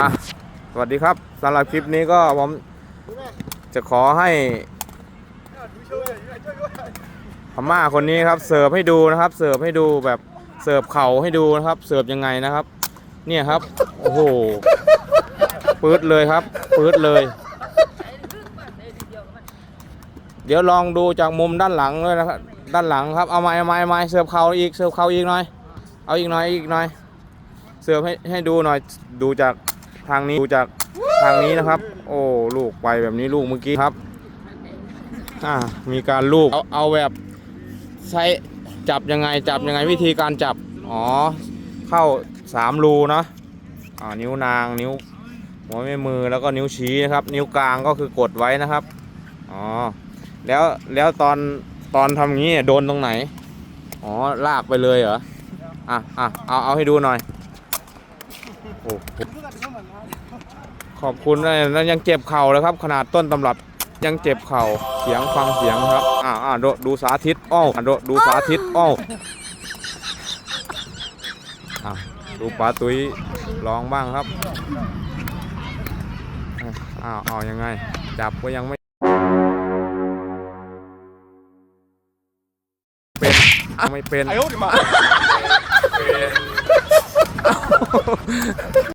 อะสวัสดีครับสำหรับคลิปนี้ก็ผมจะขอให้พม่าคนนี้ครับ เสิร์ฟให้ดูนะครับ เสิร์ฟให้ดูแบบเสิร์ฟเข่าให้ดูนะครับ เสิร์ฟยังไงนะครับ เนี่ยครับ โอ้โหปื๊ดเลยครับปื๊ดเลย เดี๋ยวลองดูจากมุมด้านหลังด้วยนะครับด้านหลังครับเอาไม้เอาไม้เอาไม้เสิร์ฟเข่าอีกเสิร์ฟเข่าอีกหน่อย เอาอีกหน่อยอีกหน่อย เสิร์ฟให้ให้ดูหน่อยดูจากทางนี้ดูจากทางนี้นะครับ โอ้ลูกไปแบบนี้ลูกเมื่อกี้ครับอ่ามีการลูกเอาเอาแบบใช้จับยังไงจับยังไงวิธีการจับอ๋อเข้าสามรูนะอ่านิ้วนางนิ้วหัวแม่มือแล้วก็นิ้วชี้นะครับ นิ้วกลางก็คือกดไว้นะครับอ๋อแล้วแล้วตอนตอนทำงี้โดนตรงไหนอ๋อลากไปเลยเหรออะอะเอาเอาให้ดูหน่อย โอ้โหขอบคุณนะแล้วยังเจ็บเข่าเลยครับ ขนาดต้นตำรับยังเจ็บเข่าเสียงฟังเสียงครับอ่าอ่าดูดูสาธิตอ้ออะดูดูสาธิตอ้ออะดูปลาตุ้ยลองบ้างครับอ้าวอ้าวยังไง จับก็ยังไม่เป็นไม่เป็น って